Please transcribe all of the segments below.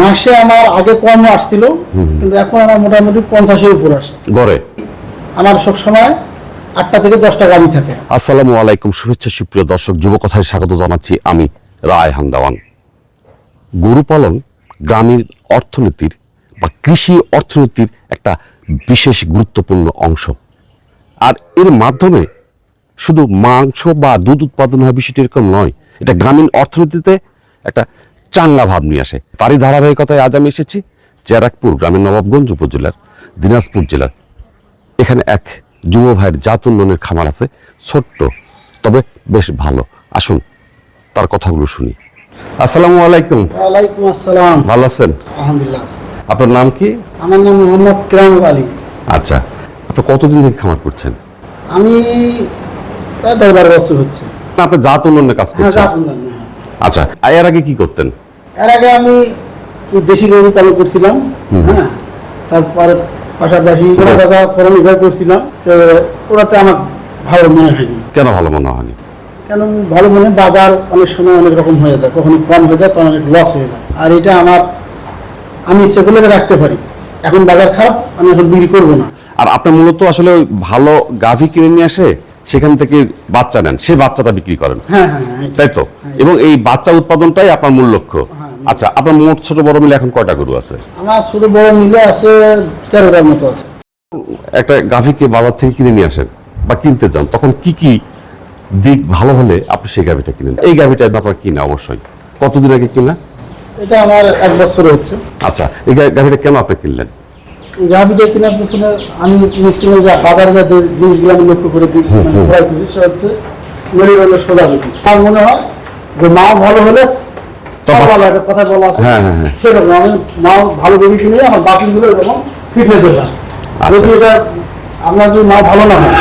মাসে আমার আগে কম আসছিল কিন্তু এখন আমার মোটামুটি পঞ্চাশের উপর আসে। গড়ে? আমার সব সময় আটটা থেকে দশটা গাড়ি থাকে। আসসালামু আলাইকুম শুভেচ্ছা সুপ্রিয় দর্শক যুব কথায় স্বাগত জানাচ্ছি আমি রায় হান্দাওয়ান। গরু পালন গ্রামীণ অর্থনীতির বা কৃষি অর্থনীতির একটা বিশেষ গুরুত্বপূর্ণ অংশ। আর এর মাধ্যমে শুধু মাংস বা দুধ উৎপাদন হয় বিষয়টি এরকম নয় এটা গ্রামীণ অর্থনীতিতে একটা চাঙ্গা ভাব নিয়ে আসে। তারই ধারাবাহিকতায় আজ আমি এসেছি চেরাকপুর গ্রামের নবাবগঞ্জ উপজেলার দিনাজপুর জেলার। এখানে এক যুব ভাইয়ের জাত উন্নয়নের খামার আছে ছোট্ট তবে বেশ ভালো। আসুন তার কথাগুলো শুনি। আসসালামু আলাইকুম। ওয়ালাইকুম আসসালাম। ভালো আছেন? আলহামদুলিল্লাহ আপনার নাম কি? আমার নাম মোহাম্মদ কিরামত আলী। আচ্ছা আপনি কতদিন থেকে খামার করছেন? আমি প্রায় দশ বারো বছর হচ্ছে। আপনি জাত উন্নয়নের কাজ হ্যাঁ করছেন। হ্যাঁ। আচ্ছা এর আগে কি করতেন? এর আগে আমি দেশি গরু পালন করছিলাম হ্যাঁ? তারপরে পাশাপাশি দাদা বিভাগ করছিলাম তো ওরাতে আমার ভালো মনে হয়নি। কেন ভালো মনে হয়নি? কেন ভালো মনে বাজার অনেক সময় অনেক রকম হয়ে যায় কখনো কম হয়ে যায় তখন অনেক লস হয়ে যায়। আর এটা আমার আমি সেগুলোকে রাখতে পারি। এখন বাজার খারাপ আমি এখন বিক্রি করব না। আর আপনি মূলত আসলে ওই ভালো গাভী কিনে নিয়ে আসে সেখান থেকে বাচ্চা নেন সে বাচ্চাটা বিক্রি করেন। হ্যাঁ হ্যাঁ হ্যাঁ তাই তো? এবং এই বাচ্চা উৎপাদনটাই আপনার মূল লক্ষ্য। আচ্ছা আপনার মোট ছোট বড় মিলে এখন কয়টা গরু আছে? আমার ছোট বড় মিলে আছে তেরোটার মতো আছে। একটা গাভীকে বাজার থেকে কিনে নিয়ে আসেন বা কিনতে যান তখন কি কি দিক ভালো হলে আপনি সেই গাভীটা কিনেন? এই গাভীটা আপনার কিনা অবশ্যই। কতদিন আগে কিনা এটা আমার এক বছর হচ্ছে। আচ্ছা এই গাভীটা কেন আপনি কিনলেন? গাভিটা কেনার পেছনে আমি ম্যাক্সিমাম যা বাজারে যা যে জিনিসগুলো আমি লক্ষ্য করে দিই মানে হচ্ছে গরিব সোজা আমার মনে হয় যে মা ভালো হলে কথা বলা আছে। হ্যাঁ, হ্যাঁ, হ্যাঁ। সেরকম আমি মা ভালো যদি কিনে আমার বাকিগুলো এরকম হয়ে আচ্ছা। যদি এটা আপনার যদি মা ভালো না হয়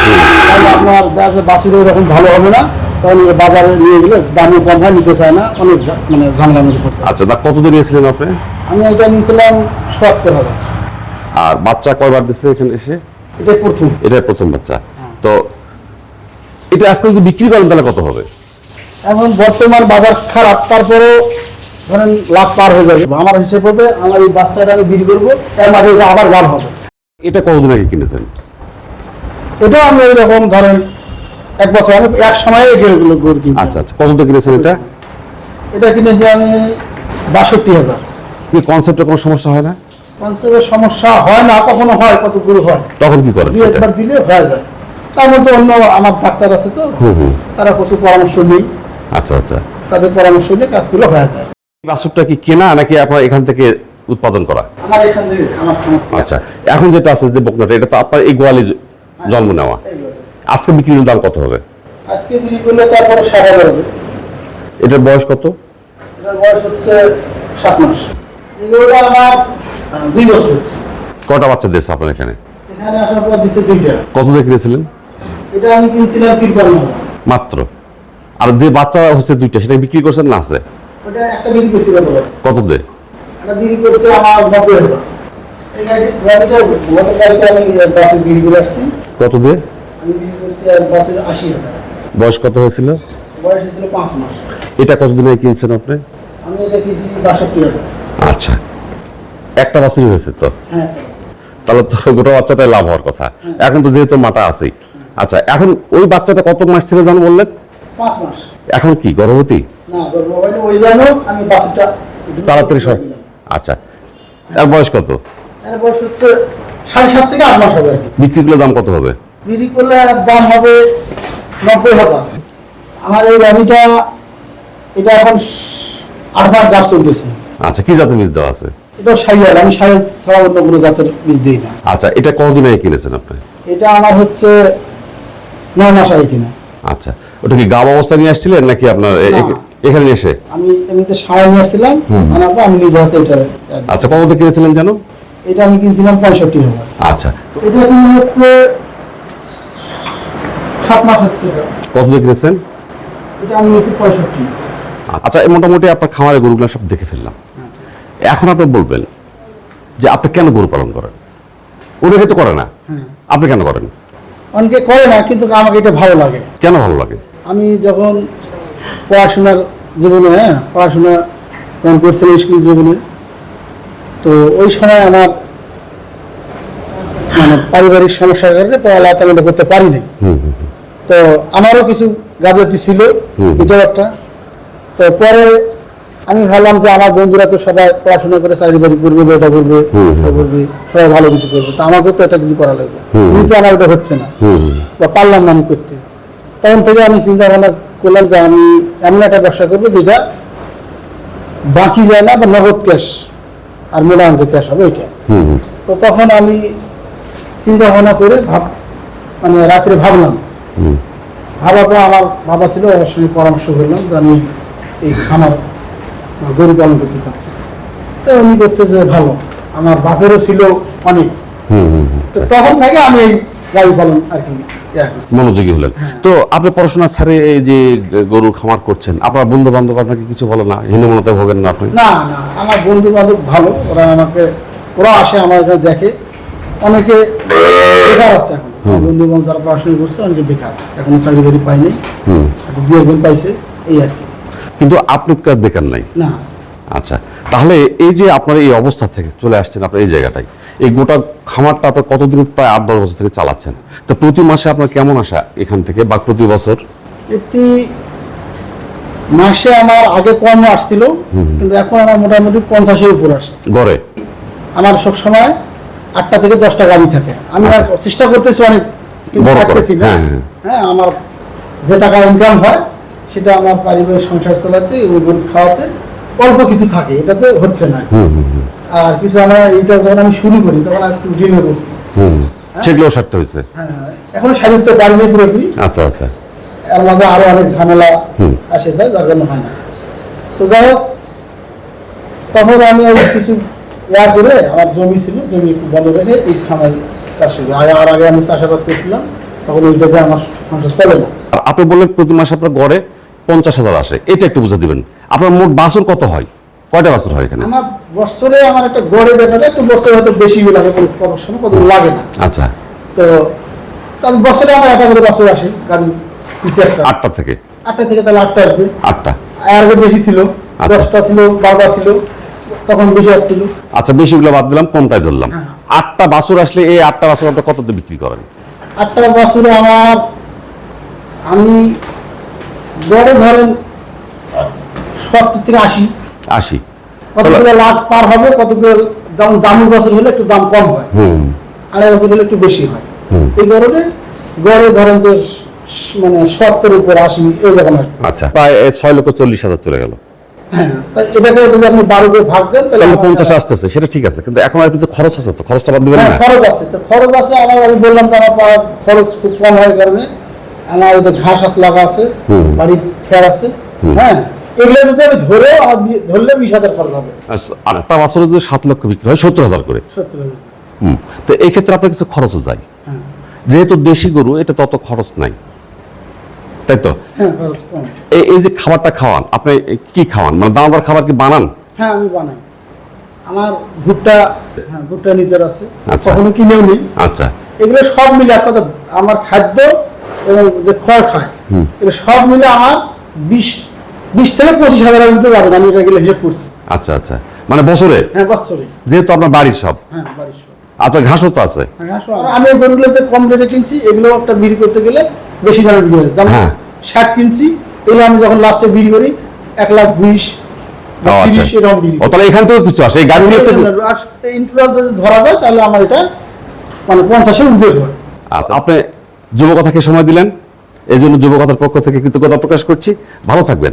তাহলে আপনার দেখা যাচ্ছে বাছুরও এরকম ভালো হবে না। তখন বাজারে নিয়ে গেলে দামও কম হয় নিতে চায় না অনেক মানে ঝামেলার মধ্যে পড়তে হয়। আচ্ছা তা নিয়েছিলেন আপনি? আমি এটা নিয়েছিলাম সত্তর হাজার। আর বাচ্চা কয়বার দিচ্ছে এখানে এসে? এটাই প্রথম। এটা প্রথম বাচ্চা। তো এটা আজকে যদি বিক্রি করেন তাহলে কত হবে? এখন বর্তমান বাজার খারাপ তারপরেও ধরেন লাভ পার হয়ে যাবে। আমার হিসেব হবে আমার এই বাচ্চাটা আমি বিক্রি করব এর মাঝে এটা আবার লাভ হবে। এটা কতদিন আগে কিনেছেন? এটাও আমি এরকম ধরেন এক বছর আমি এক সময়ে গরু কিনছি আচ্ছা আচ্ছা। কত কিনেছেন এটা? এটা কিনেছি আমি বাষট্টি হাজার। কি কনসেপ্টে কোনো সমস্যা হয় না? কনসেপ্টের সমস্যা হয় না কখনো হয় কত গরু হয়। তখন কি করেন একবার দিলে হয়ে যায়। তার মধ্যে অন্য আমার ডাক্তার আছে তো তারা কত পরামর্শ নেই। আচ্ছা আচ্ছা। তাদের পরামর্শ নিয়ে কাজগুলো হয়ে যায়। বাছুরটা কি কেনা নাকি আপনার এখান থেকে উৎপাদন করা। আচ্ছা এখন যেটা আছে যে বকনাটা এটা তো আপনার এই গোয়ালে জন্ম নেওয়া। আজকে বিক্রির দাম কত হবে? আজকে বিক্রি করলে তারপরে হাজার হবে। এটার বয়স কত? এটার বয়স হচ্ছে সাত মাস। এগুলোটা আমার দুই বছর হচ্ছে। কটা বাচ্চা দিয়েছে আপনার এখানে? এখানে আসার পর দিচ্ছে দুইটা। কত দিয়ে কিনেছিলেন? এটা আমি কিনছিলাম তিরপান্ন মাত্র। আর যে বাচ্চা হচ্ছে দুইটা সেটা বিক্রি করছেন না আছে? ওটা একটা বিক্রি করছি কত? কত দিয়ে একটা বিক্রি করছে আমার নব্বই হাজার। এই গাড়িটা গত গাড়িটা আমি বাসে বিক্রি করে আসছি। কত দিয়ে আমি বিক্রি করছি আর বাসের আশি হাজার। বয়স কত হয়েছিল? বয়স হয়েছিল পাঁচ মাস। এটা কতদিন আগে কিনছেন আপনি? আমি এটা কিনছি বাষট্টি হাজার। আচ্ছা। একটা বছরই হয়েছে তো? হ্যাঁ। তাহলে তো গোটা বাচ্চাটাই লাভ হওয়ার কথা। এখন তো যেহেতু মাটা আছেই আচ্ছা এখন ওই বাচ্চাটা কত মাস ছিল জানো বললেন? পাঁচ মাস। এখন কি গর্ভবতী? তাড়াতাড়ি সব আচ্ছা তার বয়স কত? এর বয়স হচ্ছে সাড়ে সাত থেকে আট মাস হবে বিক্রি করলে দাম কত হবে? বিক্রি করলে দাম হবে নব্বই হাজার। আমার এই গাড়িটা এটা এখন আট মাস গাছ চলতেছে। আচ্ছা কি জাতের বীজ দেওয়া আছে? এটা আমি সাইয়ার ছাড়া অন্য কোনো জাতের বীজ দিই না। আচ্ছা এটা কতদিন আগে কিনেছেন আপনি? এটা আমার হচ্ছে নয় মাস আগে কিনা। আচ্ছা ওটা কি গাব অবস্থা নিয়ে আসছিলেন নাকি আপনার। এখানে এসে? আমি এমনিতে সাড়ে নিয়ে আসছিলাম আনার আমি নিজে হাতে এটা আচ্ছা কত দিয়ে কিনেছিলেন জানো এটা আমি কিনছিলাম পঁয়ষট্টি হাজার। আচ্ছা। এটা কিনে হচ্ছে সাত মাস হচ্ছে। কত দিয়ে কিনেছেন? এটা আমি নিয়েছি পঁয়ষট্টি। আচ্ছা মোটামুটি আপনার খামারের গরুগুলো সব দেখে ফেললাম। এখন আপনি বলবেন যে আপনি কেন গরু পালন করেন? ওদেরকে তো করে না। আপনি কেন করেন? অনেকে করে না কিন্তু আমাকে এটা ভালো লাগে। কেন ভালো লাগে? আমি যখন পড়াশোনার জীবনে হ্যাঁ পড়াশোনা যখন করছিলাম স্কুল জীবনে। তো ওই সময় আমার মানে পারিবারিক সমস্যার কারণে পড়ালেখা তেমন করতে পারিনি। তো আমারও কিছু গাফিলতি ছিল এটাও একটা। তো পরে আমি ভাবলাম যে আমার বন্ধুরা তো সবাই পড়াশোনা করে চাকরি বাড়ি করবে এটা করবে। করবে সবাই ভালো কিছু করবে। তো আমাকেও তো একটা কিছু করা লাগবে। কিন্তু আমার এটা হচ্ছে না। বা পারলাম না আমি করতে। তখন থেকে আমি চিন্তা ভাবনা করলাম যে আমি এমন একটা ব্যবসা করব যেটা বাকি যায় না বা নগদ ক্যাশ আর মোটা অঙ্কের ক্যাশ হবে হুম। তো তখন আমি চিন্তা ভাবনা করে ভাব মানে রাত্রে ভাবলাম। ভাবার পর আমার বাবা ছিল ওর সঙ্গে পরামর্শ করলাম যে আমি এই খামার গরু পালন করতে চাচ্ছি। তো উনি করছে যে ভালো আমার বাপেরও ছিল অনেক। তখন থেকে আমি এই গাড়ি পালন আর কি মনোযোগী হলেন। তো আপনি পড়াশোনা ছাড়ে এই যে গরুর খামার করছেন আপনার বন্ধু বান্ধব আপনাকে কিছু বলে না? হীনমনতায় ভোগেন না আপনি? না না আমার বন্ধু বান্ধব ভালো ওরা আমাকে ওরা আসে আমার এখানে দেখে। অনেকে বেকার আছে এখন। বন্ধু বান্ধব যারা পড়াশোনা করছে অনেকে বেকার। এখনও চাকরি পায়নি হুম। দু একজন পাইছে এই আর কি। কিন্তু আপনি তো বেকার নাই? না। আচ্ছা তাহলে এই যে আপনার এই অবস্থা থেকে চলে আসছেন আপনার এই জায়গাটায় এই গোটা খামারটা আপনার কতদিন প্রায় আট দশ বছর থেকে চালাচ্ছেন? তো প্রতি মাসে আপনার কেমন আসা এখান থেকে বা প্রতি বছর? এটি মাসে আমার আগে কম আসছিল কিন্তু এখন আমার মোটামুটি পঞ্চাশের উপর আসে। গড়ে? আমার সব সময় আটটা থেকে দশটা গাড়ি থাকে। আমি আর চেষ্টা করতেছি অনেক। থাকতেছি না। হ্যাঁ, হ্যাঁ। হ্যাঁ আমার যে টাকা ইনকাম হয় সেটা আমার পারিবারিক সংসার চালাতে ওগুলো খাওয়াতে অল্প কিছু থাকে এটাতে হচ্ছে না। আর কিছু আমার এইটা যখন আমি শুরু করি তখন একটু ঋণে করছি। হুম। সেগুলোও সারতে হয়েছে? হ্যাঁ এখনও শারীরিক তো পারিনি পুরোপুরি। আচ্ছা আচ্ছা। এর মাঝে আরও অনেক ঝামেলা। আসে যায় যার জন্য হয় না। তো যাই হোক তখন আমি ওই কিছু ইয়া করে আমার জমি ছিল জমি একটু বন্ধ রেখে এই খামার কাজ শুরু আগে আর আগে আমি চাষাবাদ করছিলাম তখন ওইটাতে আমার সংসার চলে না। আর আপনি বললেন প্রতি মাসে আপনার গড়ে পঞ্চাশ হাজার আসে এটা একটু বুঝে দিবেন। আপনার মোট বাছুর কত হয়? কয়টা বছর হয় এখানে? আমার বছরে আমার একটা গড়ে দেখা যায় একটু বছরে হয়তো বেশি লাগে কোনো কত সময় কত লাগে না। আচ্ছা। তো তার বছরে আমার একটা করে বছর আসে কারণ আটটা থেকে? আটটা থেকে তাহলে আটটা আসবে। আটটা। আর আগে বেশি ছিল আচ্ছা। দশটা ছিল বারোটা ছিল তখন বেশি আসছিল। আচ্ছা বেশিগুলো বাদ দিলাম কমটাই ধরলাম? হ্যাঁ। আটটা বাছুর আসলে এই আটটা বাছুর আপনি কত দিয়ে বিক্রি করেন? আটটা বছরে আমার আমি গড়ে ধরেন সত্তর থেকে আশি। আশি। কতগুলো লাখ পার হবে কতগুলো দাম দামি বছর হলে একটু দাম কম হয়। আড়াই বছর হলে একটু বেশি হয়। এই গড়ে গড়ে ধরেন যে মানে সত্তর উপর আশি এইরকম আচ্ছা প্রায় ছয় লক্ষ চল্লিশ হাজার চলে গেল। হ্যাঁ এটাকে যদি আপনি বারো দিয়ে ভাগ দেন তাহলে তাহলে পঞ্চাশ আসতেছে সেটা ঠিক আছে কিন্তু এখন আর কিছু খরচ আছে তো খরচটা বাদ দিবেন হ্যাঁ না? খরচ আছে তো খরচ আছে আমার আমি বললাম আমার খরচ খুব কম হয় কারণে। আমার ঘাস আস লাগা আছে। বাড়ির খেয়ার আছে। হ্যাঁ এগুলো যদি আমি ধরে ধরলে বিশ হাজার খরচ হবে। আর আটটা বাছুরে যদি সাত লক্ষ বিক্রি হয় সত্তর হাজার করে। হুম তো এই ক্ষেত্রে আপনার কিছু খরচও যায়। হ্যাঁ। যেহেতু দেশি গরু এটা তত খরচ নাই। তাই তো? হ্যাঁ এই যে খাবারটা খাওয়ান আপনি কি খাওয়ান? মানে দানাদার খাবার কি বানান? হ্যাঁ আমি বানাই। আমার ভুট্টা হ্যাঁ ভুট্টা নিজের আছে। আচ্ছা। কখনো কিনেও নিই। আচ্ছা। এগুলো সব মিলে এক কথা আমার খাদ্য এবং যে খড় খায় এগুলো সব মিলে আমার বিশ বিশ থেকে পঁচিশ হাজারের ভিতরে আমি এটা গেলে হিসেব করছি। আচ্ছা আচ্ছা। মানে বছরে? হ্যাঁ বছরে। যেহেতু আপনার বাড়ির সব। হ্যাঁ বাড়ির সব। আচ্ছা ঘাসও তো আছে। আর আমি গরুগুলো যে কম রেটে কিনছি এগুলো একটা বিক্রি করতে গেলে বেশি দামে বিক্রি হয়। যেমন হ্যাঁ। ষাট কিনছি এগুলো আমি যখন লাস্টে বিক্রি করি এক লাখ বিশ আচ্ছা। তাহলে এখান থেকেও কিছু আসে। এই গাড়িগুলো যদি ধরা যায় তাহলে আমার এটা মানে পঞ্চাশের উঠে আচ্ছা আপনি যুবকথাকে সময় দিলেন। এই জন্য যুবকথার পক্ষ থেকে কৃতজ্ঞতা প্রকাশ করছি। ভালো থাকবেন।